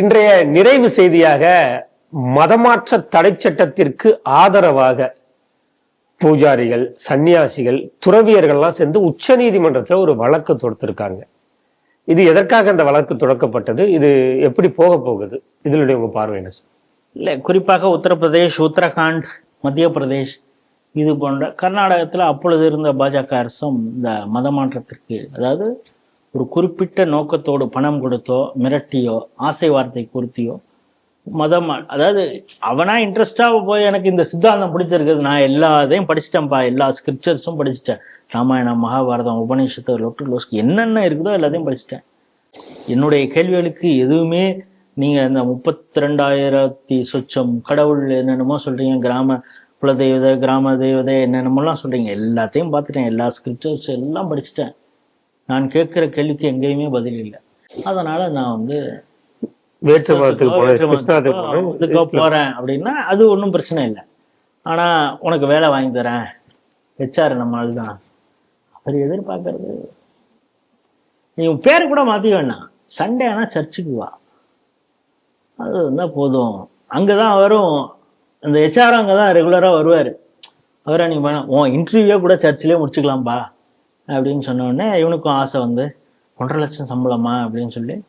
இன்றைய நிறைவு செய்தியாக மதமாற்ற தடை சட்டத்திற்கு ஆதரவாக பூஜாரிகள் சன்னியாசிகள் துறவியர்கள்லாம் சேர்ந்து உச்ச நீதிமன்றத்தில் ஒரு வழக்கு தொடுத்திருக்காங்க. இது எதற்காக அந்த வழக்கு தொடக்கப்பட்டது? இது எப்படி போக போகுது? இதனுடைய உங்க பார்வை என்ன சார்? இல்லை குறிப்பாக உத்தரப்பிரதேஷ் உத்தரகாண்ட் மத்திய பிரதேஷ் இது போன்ற கர்நாடகத்தில் அப்பொழுது இருந்த பாஜக அரசும் இந்த மதமாற்றத்திற்கு அதாவது ஒரு குறிப்பிட்ட நோக்கத்தோடு பணம் கொடுத்தோ மிரட்டியோ ஆசை வார்த்தை குறித்தியோ மதம் அதாவது அவனா இன்ட்ரெஸ்டாக போய் எனக்கு இந்த சித்தாந்தம் பிடிச்சிருக்குது நான் எல்லா இதையும் படிச்சிட்டேன்ப்பா. எல்லா ஸ்கிரிப்சர்ஸும் படிச்சிட்டேன். ராமாயணம் மகாபாரதம் உபநிஷத்து லொட்டு லோஸ்க்கு என்னென்ன இருக்குதோ எல்லாத்தையும் படிச்சிட்டேன். என்னுடைய கேள்விகளுக்கு எதுவுமே நீங்கள் இந்த முப்பத்தி ரெண்டாயிரத்தி சொச்சம் கடவுள் என்னென்னமோ சொல்கிறீங்க கிராம குலதெய்வதை கிராம தெய்வதை என்னென்னமோலாம் சொல்கிறீங்க எல்லாத்தையும் பார்த்துட்டேன். எல்லா ஸ்கிரிப்சர்ஸ் எல்லாம் படிச்சுட்டேன். நான் கேட்குற கேள்விக்கு எங்கேயுமே பதில் இல்லை. அதனால நான் வந்து வேற்று அப்படின்னா அது ஒன்றும் பிரச்சனை இல்லை. ஆனா உனக்கு வேலை வாங்கி தரேன். ஹெச்ஆர் நம்ம ஆள் தான் அவர் எதிர்பார்க்கறது. நீ உன் பேர் கூட மாத்தி வேணாம் சண்டே ஆனா சர்ச்சுக்கு வா. அது இருந்தா போதும். அங்கதான் வரும் அந்த ஹெச்ஆர் அங்கே தான் ரெகுலராக வருவார். அவரை நீ வேணாம் உன் இன்டர்வியூவே கூட சர்ச்சிலே முடிச்சுக்கலாம்ப்பா அப்படின்னு சொன்ன உடனே இவனுக்கும் ஆசை வந்து ஒன்றரை லட்சம் சம்பளமா அப்படின்னு சொல்லி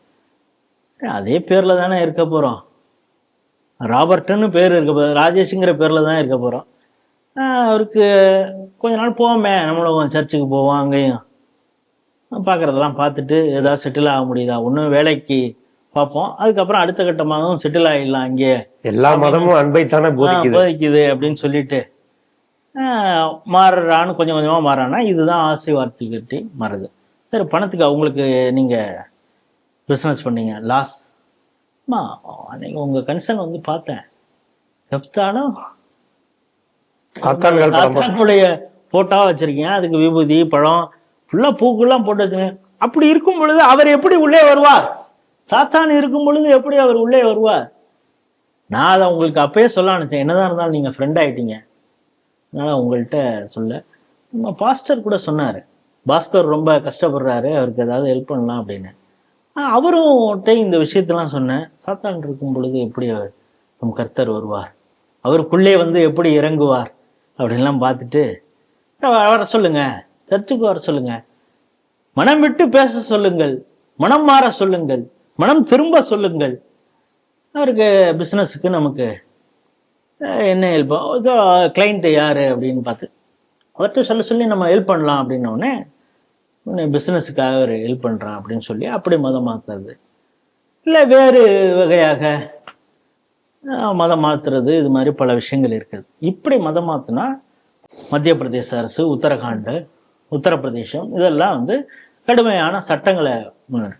அதே பேர்ல தானே இருக்க போறோம். ராபர்ட்னு பேர் இருக்க போகுது ராஜேஷுங்கிற பேர்ல தான் இருக்க போறோம். ஆஹ் அவருக்கு கொஞ்ச நாள் போவோமே. நம்மளும் சர்ச்சுக்கு போவோம் அங்கேயும். பார்க்குறதெல்லாம் பார்த்துட்டு ஏதாவது செட்டில் ஆக முடியுதா? ஒன்றும் வேலைக்கு பார்ப்போம். அதுக்கப்புறம் அடுத்த கட்டமாகவும் செட்டில் ஆகிடலாம் அங்கேயே. எல்லா மதமும் அன்பைத்தானே போதிக்குது. போதிக்குது அப்படின்னு சொல்லிட்டு மாறுறான்னு கொஞ்சம் கொஞ்சமா மாறானா இதுதான் ஆசை வார்த்தை கட்டி மாறுது. சரி பணத்துக்கு அவங்களுக்கு நீங்க பிஸ்னஸ் பண்ணீங்க. லாஸ் அம்மா அன்னைக்கு உங்க கன்சர்ன் வந்து பார்த்தேன். செப்தாலும் சாத்தானுடைய போட்டோ வச்சிருக்கீங்க அதுக்கு விபூதி பழம் ஃபுல்லா பூக்கெல்லாம் போட்டு வச்சிருக்கீங்க அப்படி இருக்கும் பொழுது அவர் எப்படி உள்ளே வருவார்? சாத்தான் இருக்கும் பொழுது எப்படி அவர் உள்ளே வருவார்? நான் அதை உங்களுக்கு அப்பயே சொல்ல நினைச்சேன் என்னதான் இருந்தாலும் நீங்க ஃப்ரெண்ட் ஆயிட்டீங்க. அதனால் உங்கள்கிட்ட சொல்ல. நம்ம பாஸ்டர் கூட சொன்னார். பாஸ்கர் ரொம்ப கஷ்டப்படுறாரு அவருக்கு ஏதாவது ஹெல்ப் பண்ணலாம் அப்படின்னு. அவரும்கிட்ட இந்த விஷயத்தெல்லாம் சொன்னேன். சாத்தான் இருக்கும் பொழுது எப்படி அவர் நம் கர்த்தர் வருவார்? அவருக்குள்ளே வந்து எப்படி இறங்குவார்? அப்படின்லாம் பார்த்துட்டு வர சொல்லுங்க. சர்ச்சுக்கு வர சொல்லுங்க. மனம் விட்டு பேச சொல்லுங்கள். மனம் மாற சொல்லுங்கள். மனம் திரும்ப சொல்லுங்கள். அவருக்கு பிஸ்னஸுக்கு நமக்கு என்ன ஹெல்ப் க்ளைண்ட் யார் அப்படின்னு பார்த்து அவர்கிட்ட சொல்ல சொல்லி நம்ம ஹெல்ப் பண்ணலாம் அப்படின்னோடனே பிஸ்னஸுக்காக ஒரு ஹெல்ப் பண்ணுறான் அப்படின்னு சொல்லி அப்படி மதம் மாற்றுறது இல்லை வேறு வகையாக மதம் மாற்றுறது இது மாதிரி பல விஷயங்கள் இருக்குது. இப்படி மதம் மாற்றினா மத்திய பிரதேச அரசு உத்தரகாண்டு உத்தரப்பிரதேசம் இதெல்லாம் வந்து கடுமையான சட்டங்களை முன்னாடி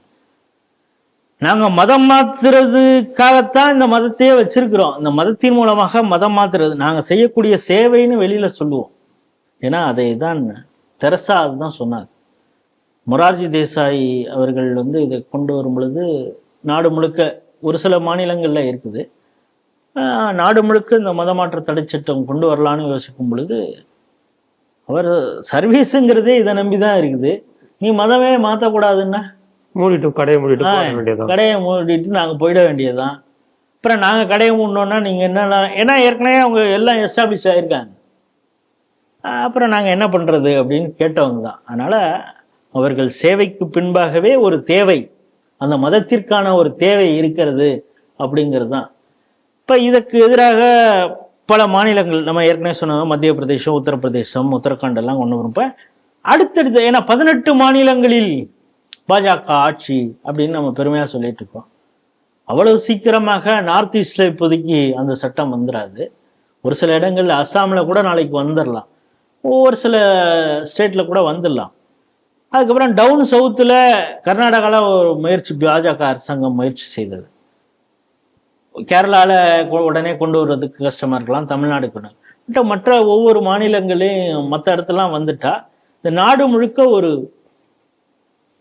நாங்க மதம் மாத்துறதுக்காகத்தான் இந்த மதத்தையே வச்சிருக்கிறோம். இந்த மதத்தின் மூலமாக மதம் மாத்துறது. நாங்க செய்யக்கூடிய சேவைன்னு வெளியில சொல்லுவோம். ஏன்னா அதை தான் தெரசா அதுதான் சொன்னார் மொரார்ஜி தேசாய் அவர்கள் வந்து இதை கொண்டு வரும் பொழுது நாடு முழுக்க ஒரு சில மாநிலங்கள்ல இருக்குது. நாடு முழுக்க இந்த மதமாற்ற தடைச்சட்டம் கொண்டு வரலான்னு யோசிக்கும் பொழுது அவர் சர்வீஸுங்கிறதே இதை நம்பி தான் இருக்குது. நீ மதமே மாற்றக்கூடாதுன்னா மூடிட்டு கடையை மூடிட்டு கடையை மூடிட்டு நாங்கள் போயிட வேண்டியதுதான். அப்புறம் நாங்கள் கடையை மூடணுன்னா நீங்கள் என்ன ஏன்னா ஏற்கனவே அவங்க எல்லாம் எஸ்டாப்ளிஷ் ஆயிருக்காங்க. ஆ, அப்புறம் நாங்கள் என்ன பண்ணுறது அப்படின்னு கேட்டவங்க தான் அதனால் அவர்கள் சேவைக்கு பின்பாகவே ஒரு தேவை அந்த மதத்திற்கான ஒரு தேவை இருக்கிறது அப்படிங்கிறது தான் இப்போ இதற்கு எதிராக பல மாநிலங்கள் நம்ம ஏற்கனவே சொன்ன மத்திய பிரதேசம் உத்தரப்பிரதேசம் உத்தரகாண்ட் எல்லாம் கொண்டு வரப்ப அடுத்தடுத்து ஏன்னா பதினெட்டு மாநிலங்களில் பாஜக ஆட்சி அப்படின்னு நம்ம பெருமையா சொல்லிட்டு இருக்கோம். அவ்வளவு சீக்கிரமாக நார்த் ஈஸ்ட்ல இப்போதைக்கு அந்த சட்டம் வந்துடாது ஒரு சில இடங்கள்ல அஸ்ஸாமில் கூட நாளைக்கு வந்துடலாம் ஒவ்வொரு சில ஸ்டேட்ல கூட வந்துடலாம் அதுக்கப்புறம் டவுன் சவுத்தில் கர்நாடகாவில் ஒரு முயற்சி பாஜக அரசாங்கம் முயற்சி செய்தது. கேரளாவில் உடனே கொண்டு வர்றதுக்கு கஷ்டமா இருக்கலாம் தமிழ்நாடு கொண்டு மற்ற ஒவ்வொரு மாநிலங்களையும் மற்ற இடத்துலாம் வந்துட்டா இந்த நாடு முழுக்க ஒரு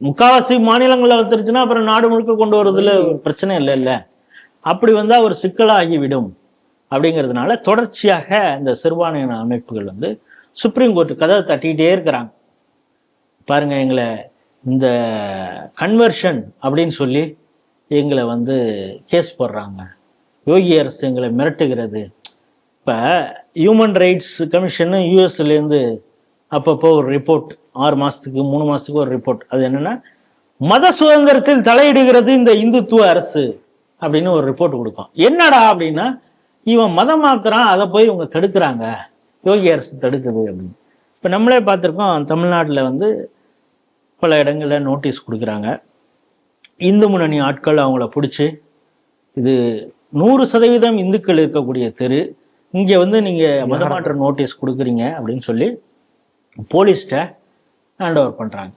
முக்காவாசி மாநிலங்களில் வந்துருச்சுன்னா அப்புறம் நாடு முழுக்க கொண்டு வரதுல பிரச்சனை இல்லை இல்லை. அப்படி வந்து அவர் சிக்கலாகி விடும் அப்படிங்கிறதுனால தொடர்ச்சியாக இந்த சிறுபான்மையின அமைப்புகள் வந்து சுப்ரீம் கோர்ட்டு கதவை தட்டிக்கிட்டே இருக்கிறாங்க. பாருங்க எங்களை இந்த கன்வர்ஷன் அப்படின்னு சொல்லி எங்களை வந்து கேஸ் போடுறாங்க. யோகி அரசு எங்களை மிரட்டுகிறது. இப்போ ஹியூமன் ரைட்ஸ் கமிஷன் யூஎஸ்லேருந்து அப்பப்போ ஒரு ரிப்போர்ட் ஆறு மாதத்துக்கு மூணு மாதத்துக்கு ஒரு ரிப்போர்ட் அது என்னன்னா மத சுதந்திரத்தில் தலையிடுகிறது இந்த இந்துத்துவ அரசு அப்படின்னு ஒரு ரிப்போர்ட் கொடுக்கும் என்னடா அப்படின்னா இவன் மதமாக்குறான் அதை போய் இவங்க தடுக்கிறாங்க. யோகி அரசு தடுக்குது அப்படின்னு. இப்போ நம்மளே பார்த்துருக்கோம் தமிழ்நாட்டில் வந்து பல இடங்களில் நோட்டீஸ் கொடுக்குறாங்க. இந்து முன்னணி ஆட்கள் அவங்கள பிடிச்சி இது நூறு சதவீதம் இந்துக்கள் இருக்கக்கூடிய தெரு. இங்கே வந்து நீங்கள் மதமாற்ற நோட்டீஸ் கொடுக்குறீங்க அப்படின்னு சொல்லி போலீஸ்கிட்ட ஹேண்ட் ஓவர் பண்ணுறாங்க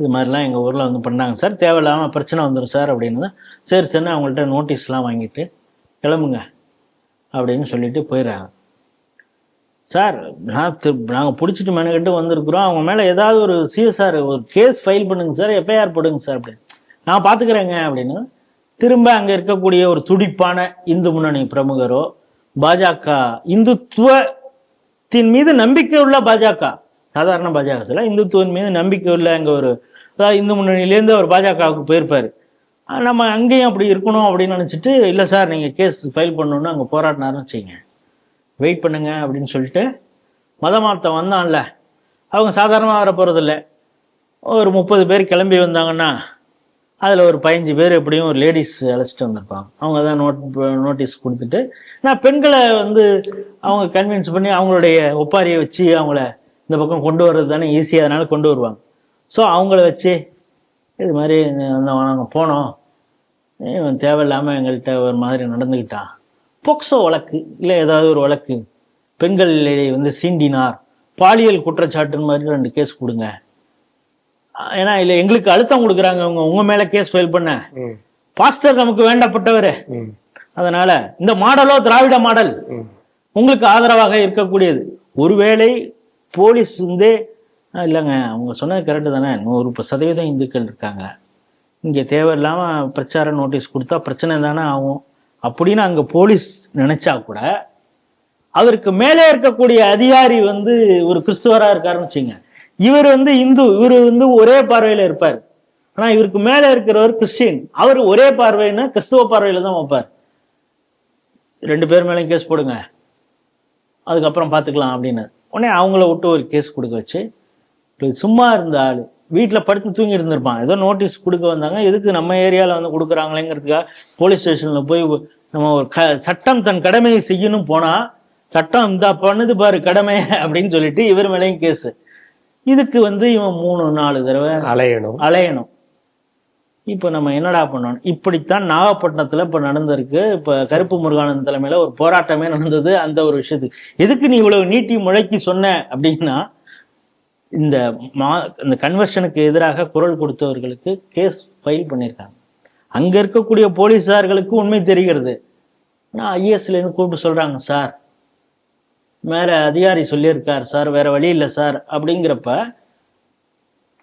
இது மாதிரிலாம் எங்கள் ஊரில் வந்து பண்ணாங்க. சார் தேவையில்லாமல் பிரச்சனை வந்துடும் சார் அப்படின்னு. தான் சரி சரி அவங்கள்ட்ட நோட்டீஸ்லாம் வாங்கிட்டு கிளம்புங்க அப்படின்னு சொல்லிட்டு போயிடுறாங்க. சார் நான் நாங்கள் பிடிச்சிட்டு மெனக்கிட்டு வந்திருக்கிறோம். அவங்க மேலே ஏதாவது ஒரு சிஎஸ்ஆர் ஒரு கேஸ் ஃபைல் பண்ணுங்க சார் எஃப்ஐஆர் போடுங்க சார் அப்படின்னு. நான் பார்த்துக்கிறேங்க அப்படின்னு திரும்ப அங்கே இருக்கக்கூடிய ஒரு துடிப்பான இந்து முன்னணி பிரமுகரோ பாஜக இந்துத்துவத்தின் மீது நம்பிக்கை உள்ள பாஜக சாதாரண பாஜக சொல்ல இந்துத்துவன் மீது நம்பிக்கை உள்ள அங்கே ஒரு அதாவது இந்து முன்னணியிலேருந்து அவர் பாஜகவுக்கு போயிருப்பார். நம்ம அங்கேயும் அப்படி இருக்கணும் அப்படின்னு நினச்சிட்டு இல்லை சார் நீங்கள் கேஸ் ஃபைல் பண்ணணுன்னு அங்கே போராடினாருன்னு வச்சுங்க வெயிட் பண்ணுங்க அப்படின்னு சொல்லிட்டு மத வந்தான்ல. அவங்க சாதாரணமாக வர போகிறதில்ல ஒரு முப்பது பேர் கிளம்பி வந்தாங்கன்னா அதில் ஒரு பதினஞ்சு பேர் எப்படியும் ஒரு லேடிஸ் அழைச்சிட்டு வந்திருப்பாங்க. அவங்க தான் நோட் நோட்டீஸ் கொடுத்துட்டு நான் பெண்களை வந்து அவங்க கன்வின்ஸ் பண்ணி அவங்களுடைய ஒப்பாரியை வச்சு அவங்கள இந்த பக்கம் கொண்டு வர்றது தானே ஈஸியாக அதனால கொண்டு வருவாங்க. ஸோ அவங்கள வச்சு இது மாதிரி நாங்கள் போனோம். இவன் தேவையில்லாமல் எங்கள்கிட்ட ஒரு மாதிரி நடந்துக்கிட்டான் போக்சோ வழக்கு இல்லை ஏதாவது ஒரு வழக்கு. பெண்கள் வந்து சீண்டினார். பாலியல் குற்றச்சாட்டுன்னு மாதிரி ரெண்டு கேஸ் கொடுங்க. ஏன்னா இல்லை எங்களுக்கு அழுத்தம் கொடுக்குறாங்க அவங்க. உங்க மேல கேஸ் ஃபைல் பண்ண. பாஸ்டர் நமக்கு வேண்டப்பட்டவர். அதனால இந்த மாடலோ திராவிட மாடல். உங்களுக்கு ஆதரவாக இருக்கக்கூடியது. ஒருவேளை போலீஸ் வந்து "ஆ, இல்லைங்க அவங்க சொன்னது கரெக்டு தானே நூறு சதவீதம் இந்துக்கள் இருக்காங்க. இங்கே தேவையில்லாமல் பிரச்சார நோட்டீஸ் கொடுத்தா பிரச்சனை தானே ஆகும். அப்படின்னு அங்கே போலீஸ் நினச்சா கூட அவருக்கு மேலே இருக்கக்கூடிய அதிகாரி வந்து ஒரு கிறிஸ்துவராக இருக்காருன்னு வச்சுங்க. இவர் வந்து இந்து இவர் வந்து ஒரே பார்வையில் இருப்பார். ஆனால் இவருக்கு மேலே இருக்கிறவர் கிறிஸ்டின். அவர் ஒரே பார்வைன்னா கிறிஸ்துவ பார்வையில் தான் வைப்பார். ரெண்டு பேர் மேலேயும் கேஸ் போடுங்க. அதுக்கப்புறம் பார்த்துக்கலாம் அப்படின்னு. உடனே அவங்கள விட்டு ஒரு கேஸ் கொடுக்க வச்சு சும்மா இருந்த ஆள் வீட்டில் படுத்து தூங்கி இருந்திருப்பான். ஏதோ நோட்டீஸ் கொடுக்க வந்தாங்க. எதுக்கு நம்ம ஏரியாவில் வந்து கொடுக்குறாங்களேங்கிறதுக்காக போலீஸ் ஸ்டேஷனில் போய் நம்ம ஒரு க சட்டம் தன் கடமையை செய்யணும் போனால் சட்டம் இந்த பண்ணுது பாரு கடமை அப்படின்னு சொல்லிட்டு இவர் மேலேயும் கேஸு இதுக்கு வந்து இவன் மூணு நாலு தடவை அலையணும். அலையணும். இப்போ நம்ம என்னடா பண்ணோம் இப்படித்தான் நாகப்பட்டினத்தில் இப்போ நடந்திருக்கு. இப்போ கருப்பு முருகானந்த் தலைமையில் ஒரு போராட்டமே நடந்தது அந்த ஒரு விஷயத்துக்கு. எதுக்கு நீ இவ்வளவு நீட்டி முழக்கி சொன்ன அப்படின்னா இந்த மா இந்த கன்வர்ஷனுக்கு எதிராக குரல் கொடுத்தவர்களுக்கு கேஸ் ஃபைல் பண்ணியிருக்காங்க. அங்கே இருக்கக்கூடிய போலீஸார்களுக்கு உண்மை தெரிகிறது. நான் ஐஎஸ்லேருந்து கூப்பிட்டு சொல்கிறாங்க சார் மேலே அதிகாரி சொல்லியிருக்கார் சார் வேறு வழி இல்லை சார். அப்படிங்கிறப்ப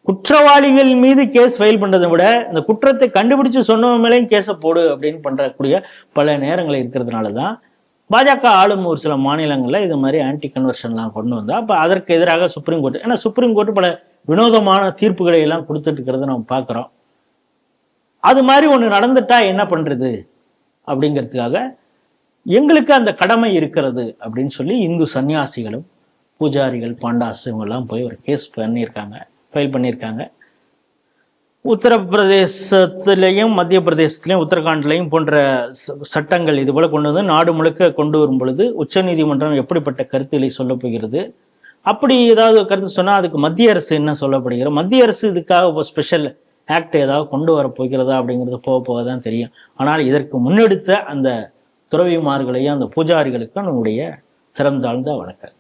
குற்றவாளிகள் மீது கேஸ் ஃபைல் பண்றதை விட இந்த குற்றத்தை கண்டுபிடிச்சு சொன்னவன் மேலேயும் கேஸை போடு அப்படின்னு பண்றக்கூடிய பல நேரங்கள் இருக்கிறதுனால தான் பாஜக ஆளும் ஒரு சில மாநிலங்கள்ல இது மாதிரி ஆன்டி கன்வர்ஷன்லாம் கொண்டு வந்தா. அப்ப அதற்கு எதிராக சுப்ரீம் கோர்ட் ஏன்னா சுப்ரீம் கோர்ட் பல வினோதமான தீர்ப்புகளை எல்லாம் கொடுத்துட்டு இருக்கிறத நம்ம பார்க்குறோம். அது மாதிரி ஒன்று நடந்துட்டா என்ன பண்ணுறது அப்படிங்கிறதுக்காக எங்களுக்கு அந்த கடமை இருக்கிறது அப்படின்னு சொல்லி இந்து சன்னியாசிகளும் பூஜாரிகள் பாண்டாஸ் இவங்கெல்லாம் போய் ஒரு கேஸ் பண்ணியிருக்காங்க. ஃபைல் பண்ணியிருக்காங்க. உத்தரப்பிரதேசத்திலையும் மத்திய பிரதேசத்திலையும் உத்தரகாண்ட்லையும் போன்ற ச- சட்டங்கள் இது போல் கொண்டு வந்து நாடு முழுக்க கொண்டு வரும் பொழுது உச்சநீதிமன்றம் எப்படிப்பட்ட கருத்துக்களை சொல்ல போகிறது? அப்படி ஏதாவது கருத்து சொன்னால் அதுக்கு மத்திய அரசு என்ன சொல்லப்படுகிறது? மத்திய அரசு இதுக்காக இப்போ ஸ்பெஷல் ஆக்ட் ஏதாவது கொண்டு வர போகிறதா அப்படிங்கிறது போக போக தான் தெரியும். ஆனால் இதற்கு முன்னெடுத்த அந்த துறவிமார்களையும் அந்த பூஜாரிகளுக்கும் நம்முடைய சிறந்தாழ்ந்த வணக்கம்.